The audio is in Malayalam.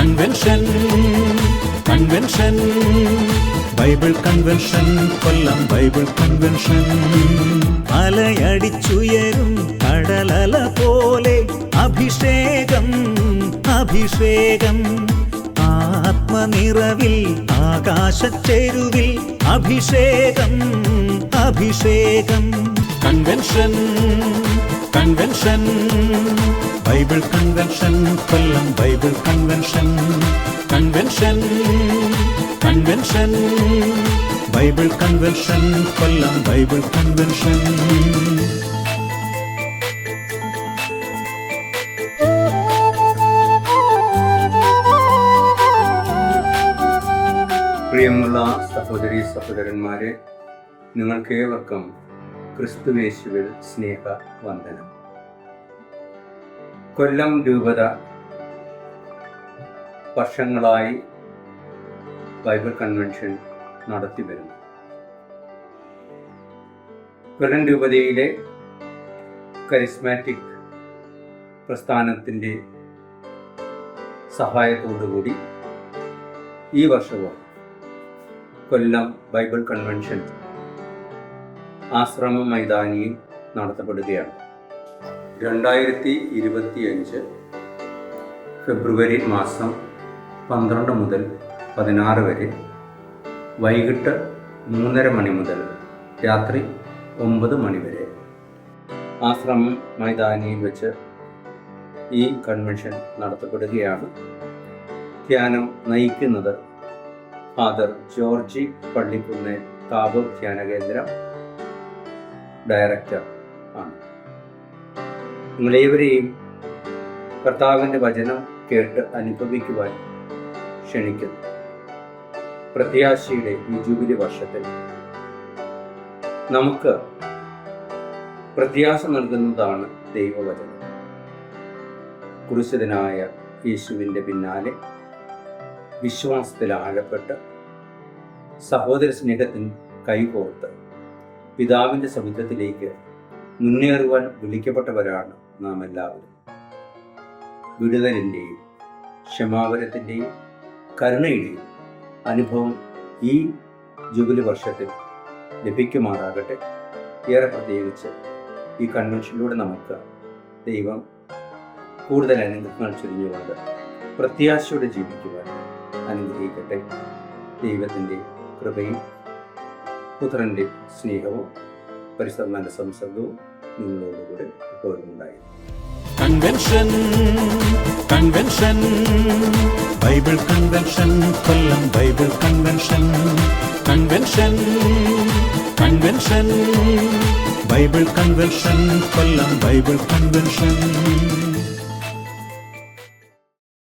Convention convention Bible convention Kollam Bible convention അലയടിച്ചുയരും കടലല പോലെ അഭിഷേകം അഭിഷേകം. ആത്മനിറവിൽ ആകാശച്ചെരുവിൽ അഭിഷേകം അഭിഷേകം. Convention convention Bible convention Kollam Bible convention. Convention convention. Bible convention Kollam Bible convention. പ്രിയമുള്ള സഹോദരി സഹോദരന്മാരെ നിങ്ങൾക്കേവർക്കും ക്രിസ്തുവേശുവിൽ സ്നേഹ വന്ദനം കൊല്ലം രൂപത വർഷങ്ങളായി ബൈബിൾ കൺവെൻഷൻ നടത്തി വരുന്നു. കൊല്ലം രൂപതയിലെ കരിസ്മാറ്റിക് പ്രസ്ഥാനത്തിന്റെ സഹായത്തോടുകൂടി ഈ വർഷവും കൊല്ലം ബൈബിൾ കൺവെൻഷൻ ആശ്രമ മൈതാനിയിൽ നടത്തപ്പെടുകയാണ്. രണ്ടായിരത്തി ഇരുപത്തിയഞ്ച് ഫെബ്രുവരി മാസം പന്ത്രണ്ട് മുതൽ പതിനാറ് വരെ വൈകിട്ട് മൂന്നര മണി മുതൽ രാത്രി ഒമ്പത് മണി വരെ. ആശ്രമം മൈതാനിയിൽ വെച്ച് ഈ കൺവെൻഷൻ നടത്തപ്പെടുകയാണ്. ധ്യാനം നയിക്കുന്നത് ഫാദർ ജോർജി പള്ളിക്കുന്ന് താപ ധ്യാന കേന്ദ്രം ഡയറക്ടർ ആണ്. നിങ്ങളേവരെയും കർത്താവിന്റെ വചനം കേട്ട് അനുഭവിക്കുവാൻ ക്ഷണിക്കുന്നു. പ്രത്യാശയുടെ ഈ ജൂബിലി വർഷത്തിൽ നമുക്ക് പ്രത്യാശ നൽകുന്നതാണ് ദൈവവചനം. കുരിശിതനായ യേശുവിന്റെ പിന്നാലെ വിശ്വാസത്തിൽ ആഴപ്പെട്ട് സഹോദര സ്നേഹത്തിന് കൈകോർത്ത് പിതാവിന്റെ സമുദ്രത്തിലേക്ക് മുന്നേറുവാൻ വിളിക്കപ്പെട്ടവരാണ് നാം എല്ലാവരും വിടുതലിന്റെയും ക്ഷമാപനത്തിന്റെയും കരുണയുടെയും അനുഭവം ഈ ജൂബിലി വർഷത്തിൽ ലഭിക്കുമാറാകട്ടെ. ഏറെ പ്രത്യേകിച്ച് ഈ കൺവെൻഷനിലൂടെ നമുക്ക് ദൈവം കൂടുതൽ അനുഗ്രഹങ്ങൾ ചൊരിഞ്ഞുകൊണ്ട് പ്രത്യാശയോടെ ജീവിക്കുവാൻ അനുഗ്രഹിക്കട്ടെ. ദൈവത്തിന്റെ കൃപയും പുത്രന്റെ സ്നേഹവും പരിസരമാന്റെ സംസർഗവും നിങ്ങളോടുകൂടെ എപ്പോഴും ഉണ്ടായിരുന്നു convention convention Bible convention Kollam Bible convention convention convention Bible convention Kollam Bible convention